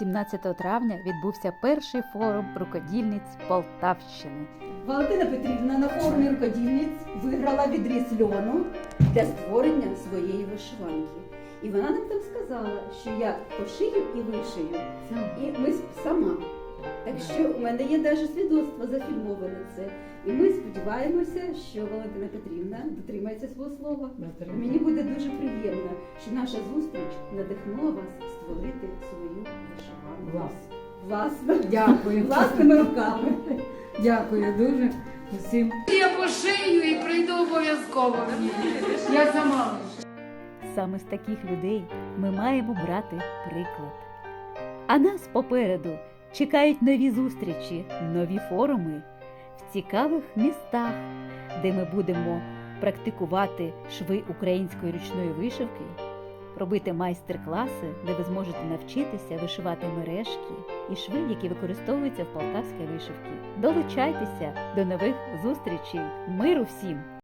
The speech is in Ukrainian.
17 травня відбувся перший форум рукодільниць Полтавщини. Валентина Петрівна на форумі рукодільниць виграла відріз льону для створення своєї вишиванки. І вона нам там сказала, що я пошию і вишию, і ми сама. Так що у мене є навіть свідоцтво зафільмоване це. І ми сподіваємося, що Валентина Петрівна дотримається свого слова. Мені буде дуже приємно, що наша зустріч надихнула вас створити свою Клас. Власно. Дякую. Власними руками. Дякую дуже усім. Я пошию і прийду обов'язково. Я сама. Саме з таких людей ми маємо брати приклад. А нас попереду чекають нові зустрічі, нові форуми в цікавих містах, де ми будемо практикувати шви української ручної вишивки, робити майстер-класи, де ви зможете навчитися вишивати мережки і шви, які використовуються в полтавській вишивці. Долучайтеся до нових зустрічей. Миру всім!